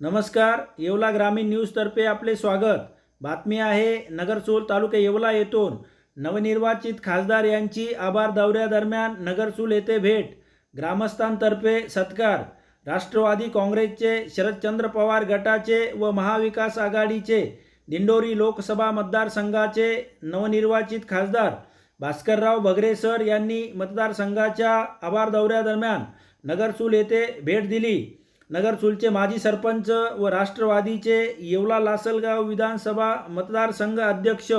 नमस्कार येवला ग्रामीण न्यूजतर्फे आपले स्वागत. बातमी आहे नगरसूल तालुका येवला येथून. नवनिर्वाचित खासदार यांची आभार दौऱ्यादरम्यान नगरसूल येथे भेट. ग्रामस्थांतर्फे सत्कार. राष्ट्रवादी काँग्रेसचे शरदचंद्र पवार गटाचे व महाविकास आघाडीचे दिंडोरी लोकसभा मतदारसंघाचे नवनिर्वाचित खासदार भास्करराव भगरे सर यांनी मतदारसंघाच्या आभार दौऱ्यादरम्यान नगरसूल येथे भेट दिली. नगरचुलचे माजी सरपंच व राष्ट्रवादीचे येवला लासलगाव विधानसभा मतदारसंघ अध्यक्ष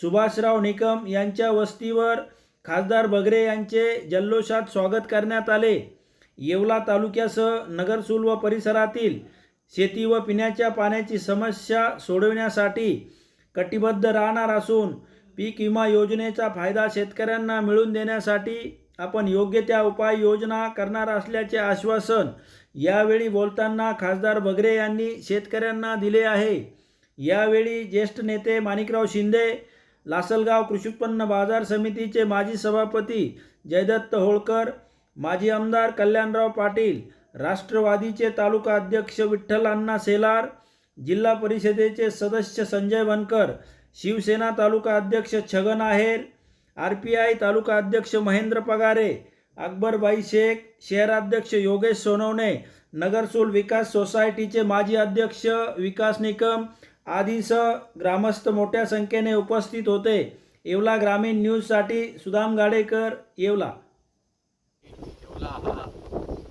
सुभाषराव निकम यांच्या वस्तीवर खासदार बगरे यांचे जल्लोषात स्वागत करण्यात आले. येवला तालुक्यासह नगरसूल व परिसरातील शेती व पिण्याच्या पाण्याची समस्या सोडविण्यासाठी कटिबद्ध राहणार असून पीक विमा योजनेचा फायदा शेतकऱ्यांना मिळवून देण्यासाठी आपण योग्य त्या उपाययोजना करणार असल्याचे आश्वासन यावेळी बोलताना खासदार बगरे यांनी शेतकऱ्यांना दिले आहे. यावेळी ज्येष्ठ नेते माणिकराव शिंदे लासलगाव कृषी उत्पन्न बाजार समितीचे माजी सभापती जयदत्त होळकर माजी आमदार कल्याणराव पाटील राष्ट्रवादीचे तालुका अध्यक्ष विठ्ठल अण्णा सेलार जिल्हा परिषदेचे सदस्य संजय बनकर शिवसेना तालुका अध्यक्ष Chhagan Aher R P I taluka अध्यक्ष महेंद्र पगारे अकबरबाई शेख शहराध्यक्ष योगेश सोनवणे नगरसूल विकास सोसायटीचे माजी अध्यक्ष विकास निकम आदीसह ग्रामस्थ मोठ्या संख्येने उपस्थित होते. येवला ग्रामीण न्यूजसाठी सुदाम गाडेकर येवला. येवला हा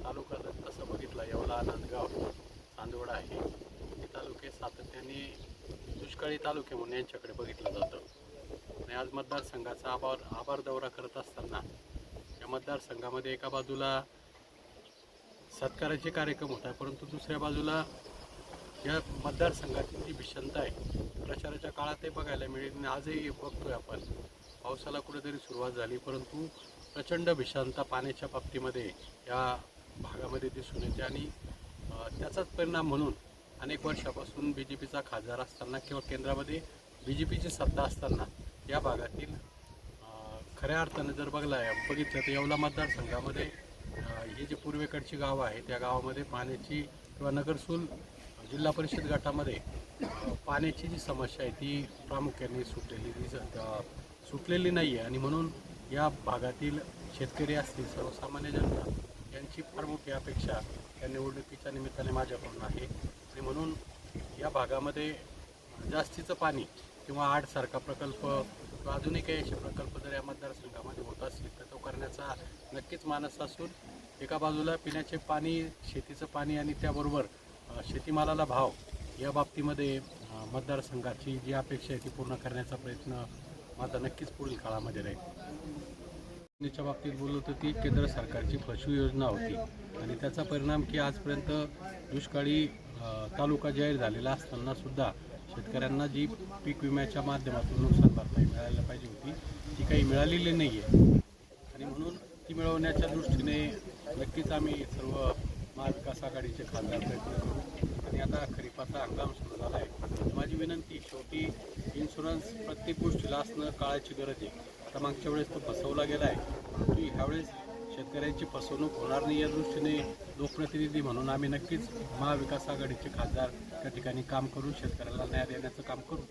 तालुका तसं बघितला येवला नांदगाव चांदवड आहे. हे तालुके सातत्याने दुष्काळी तालुके म्हणून यांच्याकडे बघितलं जातं. आणि आज मतदारसंघाचा आभार आभार दौरा करत असताना या मतदारसंघामध्ये एका बाजूला सत्काराचे कार्यक्रम होत आहे परंतु दुसऱ्या बाजूला या मतदारसंघातील जी भीषणता आहे प्रचाराच्या काळातही बघायला मिळेल आणि आजही बघतोय आपण. पावसाला कुठेतरी सुरुवात झाली परंतु प्रचंड भीषणता पाण्याच्या बाबतीमध्ये या भागामध्ये दिसून येते आणि त्याचाच परिणाम म्हणून अनेक वर्षापासून बी जे पीचा खासदार असताना किंवा केंद्रामध्ये बी जे पीची सत्ता असताना या भागातील खऱ्या अर्थानं जर बघला बघितलं तर येवला मतदारसंघामध्ये हे जे पूर्वेकडची गावं आहे त्या गावामध्ये पाण्याची किंवा नगरसूल जिल्हा परिषद गटामध्ये पाण्याची जी समस्या आहे ती प्रामुख्याने सुटलेली दिसत सुटलेली नाही आहे आणि म्हणून या भागातील शेतकरी असतील सर्वसामान्य जनता यांची फार मोठी अपेक्षा या निवडणुकीच्या निमित्ताने माझ्याकडून आहे. आणि म्हणून या भागामध्ये जास्तीचं पाणी किंवा आडसारखा प्रकल्प किंवा अजूनही काही असे प्रकल्प जर या मतदारसंघामध्ये होत असतील तर तो करण्याचा नक्कीच मानस असून एका बाजूला पिण्याचे पाणी शेतीचं पाणी आणि त्याबरोबर शेतीमालाला भाव या बाबतीमध्ये मतदारसंघाची जी अपेक्षा आहे ती पूर्ण करण्याचा प्रयत्न माझा नक्कीच पुढील काळामध्ये राहील. योजनेच्या बाबतीत बोललो तर ती केंद्र सरकारची पशु योजना होती आणि त्याचा परिणाम की आजपर्यंत दुष्काळी तालुका जाहीर झालेला असताना सुद्धा शेतकऱ्यांना जी पीक विम्याच्या माध्यमातून नुकसान भरपाई मिळायला पाहिजे होती ती काही मिळालेली नाही आहे आणि म्हणून ती मिळवण्याच्या दृष्टीने नक्कीच आम्ही सर्व महाविकास आघाडीचे खासदार प्रयत्न करू. आणि आता खरीपाचा हंगाम सुरू झाला आहे माझी विनंती शेवटी इन्शुरन्स प्रत्येक गोष्टीला असणं काळाची गरज आहे. आता मागच्या वेळेस तो फसवला गेला आहे परंतु ह्यावेळेस शेतकऱ्यांची फसवणूक होणार नाही या दृष्टीने लोकप्रतिनिधी म्हणून आम्ही नक्कीच महाविकास आघाडीचे खासदार त्या ठिकाणी काम करून शेतकऱ्याला न्याय देण्याचं काम करू.